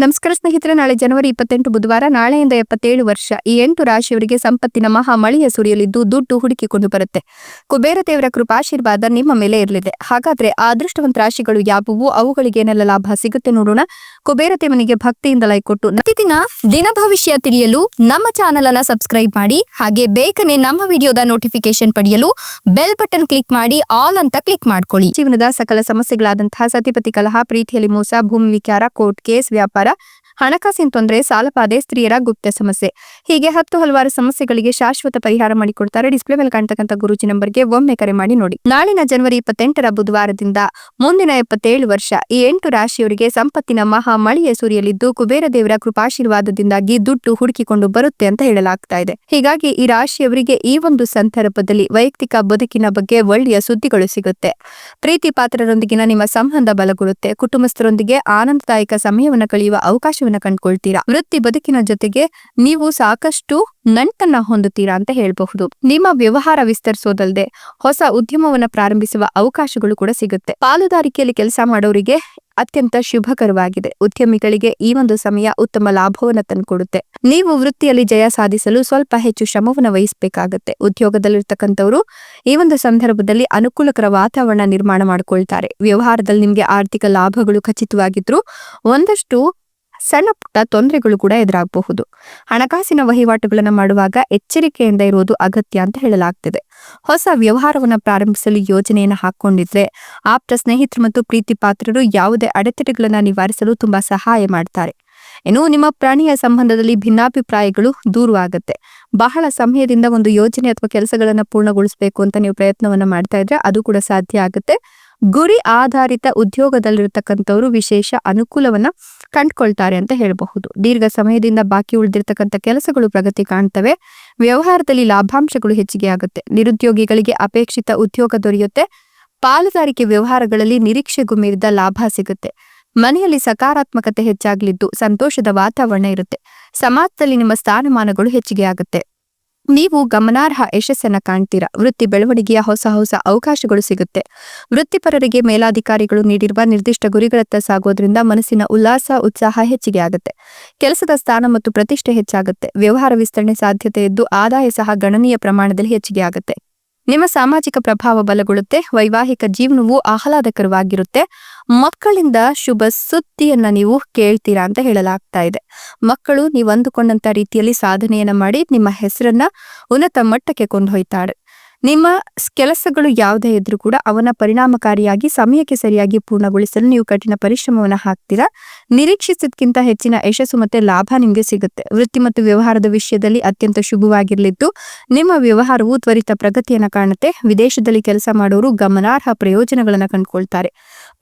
ನಮಸ್ಕಾರ ಸ್ನೇಹಿತರೆ, ನಾಳೆ ಜನವರಿ ಇಪ್ಪತ್ತೆಂಟು ಬುಧವಾರ, ನಾಳೆಯಿಂದ ಎಪ್ಪತ್ತೇಳು ವರ್ಷ. ಈ ಎಂಟು ರಾಶಿಯವರಿಗೆ ಸಂಪತ್ತಿನ ಮಹಾ ಮಳೆಯ ಸುರಿಯಲಿದ್ದು ದುಡ್ಡು ಹುಡುಕಿಕೊಂಡು ಬರುತ್ತೆ. ಕುಬೇರ ದೇವರ ಕೃಪಾಶೀರ್ವಾದ ನಿಮ್ಮ ಮೇಲೆ ಇರಲಿದೆ. ಹಾಗಾದ್ರೆ ಅದೃಷ್ಟವಂತ ರಾಶಿಗಳು ಯಾವುವು? ಅವುಗಳಿಗೆ ಏನೆಲ್ಲ ಲಾಭ ಸಿಗುತ್ತೆ ನೋಡೋಣ. ಕುಬೇರ ದೇವನಿಗೆ ಭಕ್ತಿಯಿಂದ ಲೈಕ್ ಕೊಟ್ಟು ಪ್ರತಿದಿನ ದಿನ ಭವಿಷ್ಯ ತಿಳಿಯಲು ನಮ್ಮ ಚಾನೆಲ್ ಅನ್ನ ಸಬ್ಸ್ಕ್ರೈಬ್ ಮಾಡಿ, ಹಾಗೆ ಬೇಗನೆ ನಮ್ಮ ವಿಡಿಯೋದ ನೋಟಿಫಿಕೇಶನ್ ಪಡೆಯಲು ಬೆಲ್ ಬಟನ್ ಕ್ಲಿಕ್ ಮಾಡಿ, ಆಲ್ ಅಂತ ಕ್ಲಿಕ್ ಮಾಡ್ಕೊಳ್ಳಿ. ಜೀವನದ ಸಕಲ ಸಮಸ್ಯೆಗಳಾದಂತಹ ಸತಿಪತಿ ಕಲಹ, ಪ್ರೀತಿಯಲ್ಲಿ ಮೋಸ, ಭೂಮಿ ವಿಚಾರ, ಕೋರ್ಟ್ ಕೇಸ್, ವ್ಯಾಪಾರ para ಹಣಕಾಸಿನ ತೊಂದರೆ ಸಾಲಪಾದೆ ಸ್ತ್ರೀಯರ ಗುಪ್ತ ಸಮಸ್ಯೆ. ಹೀಗೆ ಹತ್ತು ಹಲವಾರು ಸಮಸ್ಯೆಗಳಿಗೆ ಶಾಶ್ವತ ಪರಿಹಾರ ಮಾಡಿಕೊಡ್ತಾರೆ. ಡಿಸ್ಪ್ಲೇ ಮೇಲೆ ಕಾಣ್ತಕ್ಕಂಥ ಗುರುಜಿ ನಂಬರ್ಗೆ ಒಮ್ಮೆ ಕರೆ ಮಾಡಿ ನೋಡಿ. ನಾಳಿನ ಜನವರಿ ಇಪ್ಪತ್ತೆಂಟರ ಬುಧವಾರದಿಂದ ಮುಂದಿನ ಎಪ್ಪತ್ತೇಳು ವರ್ಷ ಈ ಎಂಟು ರಾಶಿಯವರಿಗೆ ಸಂಪತ್ತಿನ ಮಹಾ ಮಳೆಯ ಸುರಿಯಲಿದ್ದು, ಕುಬೇರ ದೇವರ ಕೃಪಾಶೀರ್ವಾದದಿಂದಾಗಿ ದುಡ್ಡು ಹುಡುಕಿಕೊಂಡು ಬರುತ್ತೆ ಅಂತ ಹೇಳಲಾಗ್ತಾ ಇದೆ. ಹೀಗಾಗಿ ಈ ರಾಶಿಯವರಿಗೆ ಈ ಒಂದು ಸಂದರ್ಭದಲ್ಲಿ ವೈಯಕ್ತಿಕ ಬದುಕಿನ ಬಗ್ಗೆ ಒಳ್ಳೆಯ ಸುದ್ದಿಗಳು ಸಿಗುತ್ತೆ. ಪ್ರೀತಿ ಪಾತ್ರರೊಂದಿಗಿನ ನಿಮ್ಮ ಸಂಬಂಧ ಬಲಗೊಳ್ಳುತ್ತೆ. ಕುಟುಂಬಸ್ಥರೊಂದಿಗೆ ಆನಂದದಾಯಕ ಸಮಯವನ್ನು ಕಳೆಯುವ ಅವಕಾಶವನ್ನ ಕಂಡುಕೊಳ್ತೀರಾ? ವೃತ್ತಿ ಬದುಕಿನ ಜೊತೆಗೆ ನೀವು ಸಾಕಷ್ಟು ನಂಟನ್ನ ಹೊಂದುತ್ತೀರಾ ಅಂತ ಹೇಳಬಹುದು. ನಿಮ್ಮ ವ್ಯವಹಾರ ವಿಸ್ತರಿಸೋದಲ್ಲದೆ ಹೊಸ ಉದ್ಯಮವನ್ನ ಪ್ರಾರಂಭಿಸುವ ಅವಕಾಶಗಳು ಕೂಡ ಸಿಗುತ್ತೆ. ಪಾಲುದಾರಿಕೆಯಲ್ಲಿ ಕೆಲಸ ಮಾಡೋರಿಗೆ ಅತ್ಯಂತ ಶುಭಕರವಾಗಿದೆ. ಉದ್ಯಮಿಗಳಿಗೆ ಈ ಒಂದು ಸಮಯ ಉತ್ತಮ ಲಾಭವನ್ನು ತಂದುಕೊಡುತ್ತೆ. ನೀವು ವೃತ್ತಿಯಲ್ಲಿ ಜಯ ಸಾಧಿಸಲು ಸ್ವಲ್ಪ ಹೆಚ್ಚು ಶ್ರಮವನ್ನು ವಹಿಸಬೇಕಾಗುತ್ತೆ. ಉದ್ಯೋಗದಲ್ಲಿರ್ತಕ್ಕಂಥವರು ಈ ಒಂದು ಸಂದರ್ಭದಲ್ಲಿ ಅನುಕೂಲಕರ ವಾತಾವರಣ ನಿರ್ಮಾಣ ಮಾಡಿಕೊಳ್ತಾರೆ. ವ್ಯವಹಾರದಲ್ಲಿ ನಿಮಗೆ ಆರ್ಥಿಕ ಲಾಭಗಳು ಖಚಿತವಾಗಿದ್ರು ಒಂದಷ್ಟು ಸಣ್ಣ ಪುಟ್ಟ ತೊಂದರೆಗಳು ಕೂಡ ಎದುರಾಗಬಹುದು. ಹಣಕಾಸಿನ ವಹಿವಾಟುಗಳನ್ನು ಮಾಡುವಾಗ ಎಚ್ಚರಿಕೆಯಿಂದ ಇರುವುದು ಅಗತ್ಯ ಅಂತ ಹೇಳಲಾಗ್ತದೆ. ಹೊಸ ವ್ಯವಹಾರವನ್ನು ಪ್ರಾರಂಭಿಸಲು ಯೋಜನೆಯನ್ನು ಹಾಕೊಂಡಿದ್ರೆ ಆಪ್ತ ಸ್ನೇಹಿತರು ಮತ್ತು ಪ್ರೀತಿ ಪಾತ್ರರು ಯಾವುದೇ ಅಡೆತಡೆಗಳನ್ನ ನಿವಾರಿಸಲು ತುಂಬಾ ಸಹಾಯ ಮಾಡ್ತಾರೆ. ಇನ್ನು ನಿಮ್ಮ ಪ್ರಾಣಿಯ ಸಂಬಂಧದಲ್ಲಿ ಭಿನ್ನಾಭಿಪ್ರಾಯಗಳು ದೂರು ಆಗುತ್ತೆ. ಬಹಳ ಸಮಯದಿಂದ ಒಂದು ಯೋಜನೆ ಅಥವಾ ಕೆಲಸಗಳನ್ನ ಪೂರ್ಣಗೊಳಿಸಬೇಕು ಅಂತ ನೀವು ಪ್ರಯತ್ನವನ್ನ ಮಾಡ್ತಾ ಇದ್ರೆ ಅದು ಕೂಡ ಸಾಧ್ಯ ಆಗುತ್ತೆ. ಗುರಿ ಆಧಾರಿತ ಉದ್ಯೋಗದಲ್ಲಿರ್ತಕ್ಕಂಥವ್ರು ವಿಶೇಷ ಅನುಕೂಲವನ್ನ ಕಂಡ್ಕೊಳ್ತಾರೆ ಅಂತ ಹೇಳಬಹುದು. ದೀರ್ಘ ಸಮಯದಿಂದ ಬಾಕಿ ಉಳಿದಿರ್ತಕ್ಕಂಥ ಕೆಲಸಗಳು ಪ್ರಗತಿ ಕಾಣ್ತವೆ. ವ್ಯವಹಾರದಲ್ಲಿ ಲಾಭಾಂಶಗಳು ಹೆಚ್ಚಿಗೆ ಆಗುತ್ತೆ. ನಿರುದ್ಯೋಗಿಗಳಿಗೆ ಅಪೇಕ್ಷಿತ ಉದ್ಯೋಗ ದೊರೆಯುತ್ತೆ. ಪಾಲುದಾರಿಕೆ ವ್ಯವಹಾರಗಳಲ್ಲಿ ನಿರೀಕ್ಷೆಗೂ ಮೀರಿದ ಲಾಭ ಸಿಗುತ್ತೆ. ಮನೆಯಲ್ಲಿ ಸಕಾರಾತ್ಮಕತೆ ಹೆಚ್ಚಾಗಲಿದ್ದು ಸಂತೋಷದ ವಾತಾವರಣ ಇರುತ್ತೆ. ಸಮಾಜದಲ್ಲಿ ನಿಮ್ಮ ಸ್ಥಾನಮಾನಗಳು ಹೆಚ್ಚಿಗೆ ಆಗುತ್ತೆ. ನೀವು ಗಮನಾರ್ಹ ಯಶಸ್ಸನ್ನ ಕಾಣ್ತೀರಾ. ವೃತ್ತಿ ಬೆಳವಣಿಗೆಯ ಹೊಸ ಹೊಸ ಅವಕಾಶಗಳು ಸಿಗುತ್ತೆ. ವೃತ್ತಿಪರರಿಗೆ ಮೇಲಾಧಿಕಾರಿಗಳು ನೀಡಿರುವ ನಿರ್ದಿಷ್ಟ ಗುರಿಗಳತ್ತ ಸಾಗೋದ್ರಿಂದ ಮನಸ್ಸಿನ ಉಲ್ಲಾಸ, ಉತ್ಸಾಹ ಹೆಚ್ಚಿಗೆ ಆಗುತ್ತೆ. ಕೆಲಸದ ಸ್ಥಾನ ಮತ್ತು ಪ್ರತಿಷ್ಠೆ ಹೆಚ್ಚಾಗುತ್ತೆ. ವ್ಯವಹಾರ ವಿಸ್ತರಣೆ ಸಾಧ್ಯತೆ ಇದ್ದು ಆದಾಯ ಸಹ ಗಣನೀಯ ಪ್ರಮಾಣದಲ್ಲಿ ಹೆಚ್ಚಿಗೆ ಆಗುತ್ತೆ. ನಿಮ್ಮ ಸಾಮಾಜಿಕ ಪ್ರಭಾವ ಬಲಗೊಳ್ಳುತ್ತೆ, ವೈವಾಹಿಕ ಜೀವನವು ಆಹ್ಲಾದಕರವಾಗಿರುತ್ತೆ. ಮಕ್ಕಳಿಂದ ಶುಭ ಸುದ್ದಿಯನ್ನ ನೀವು ಕೇಳ್ತೀರಾ ಅಂತ ಹೇಳಲಾಗ್ತಾ ಇದೆ. ಮಕ್ಕಳು ನೀವು ಅಂದುಕೊಂಡಂತ ರೀತಿಯಲ್ಲಿ ಸಾಧನೆಯನ್ನ ಮಾಡಿ ನಿಮ್ಮ ಹೆಸರನ್ನ ಉನ್ನತ ಮಟ್ಟಕ್ಕೆ ಕೊಂಡೊಯ್ತಾರೆ ನಿಮ್ಮ ಕೆಲಸಗಳು ಯಾವುದೇ ಇದ್ರೂ ಕೂಡ ಅವನ ಪರಿಣಾಮಕಾರಿಯಾಗಿ, ಸಮಯಕ್ಕೆ ಸರಿಯಾಗಿ ಪೂರ್ಣಗೊಳಿಸಲು ನೀವು ಕಠಿಣ ಪರಿಶ್ರಮವನ್ನ ಹಾಕ್ತೀರಾ? ನಿರೀಕ್ಷಿಸಿದ್ಕಿಂತ ಹೆಚ್ಚಿನ ಯಶಸ್ಸು ಮತ್ತೆ ಲಾಭ ನಿಮಗೆ ಸಿಗುತ್ತೆ. ವೃತ್ತಿ ಮತ್ತು ವ್ಯವಹಾರದ ವಿಷಯದಲ್ಲಿ ಅತ್ಯಂತ ಶುಭವಾಗಿರಲಿದ್ದು, ನಿಮ್ಮ ವ್ಯವಹಾರವು ತ್ವರಿತ ಪ್ರಗತಿಯನ್ನ ಕಾಣುತ್ತೆ. ವಿದೇಶದಲ್ಲಿ ಕೆಲಸ ಮಾಡೋರು ಗಮನಾರ್ಹ ಪ್ರಯೋಜನಗಳನ್ನು ಕಂಡುಕೊಳ್ತಾರೆ.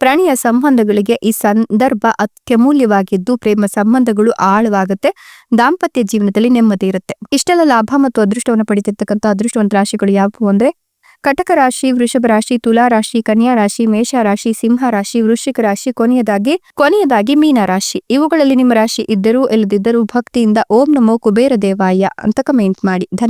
ಪ್ರಾಣಿಯ ಸಂಬಂಧಗಳಿಗೆ ಈ ಸಂದರ್ಭ ಅತ್ಯಮೂಲ್ಯವಾಗಿದ್ದು ಪ್ರೇಮ ಸಂಬಂಧಗಳು ಆಳವಾಗುತ್ತೆ. ದಾಂಪತ್ಯ ಜೀವನದಲ್ಲಿ ನೆಮ್ಮದಿ ಇರುತ್ತೆ. ಇಷ್ಟೆಲ್ಲ ಲಾಭ ಮತ್ತು ಅದೃಷ್ಟವನ್ನು ಪಡೆದಿರ್ತಕ್ಕಂಥ ಅದೃಷ್ಟವಂತ ರಾಶಿಗಳು ಯಾವುವು ಅಂದ್ರೆ, ಕಟಕ ರಾಶಿ, ವೃಷಭ ರಾಶಿ, ತುಲಾ ರಾಶಿ, ಕನ್ಯಾ ರಾಶಿ, ಮೇಷ ರಾಶಿ, ಸಿಂಹ ರಾಶಿ, ವೃಶ್ಚಿಕ ರಾಶಿ, ಕೊನೆಯದಾಗಿ ಕೊನೆಯದಾಗಿ ಮೀನ ರಾಶಿ. ಇವುಗಳಲ್ಲಿ ನಿಮ್ಮ ರಾಶಿ ಇದ್ದರೂ, ಇಲ್ಲದಿದ್ದರೂ ಭಕ್ತಿಯಿಂದ ಓಂ ನಮೋ ಕುಬೇರ ದೇವಾಯ ಅಂತ ಕಮೆಂಟ್ ಮಾಡಿ. ಧನ್ಯವಾದ.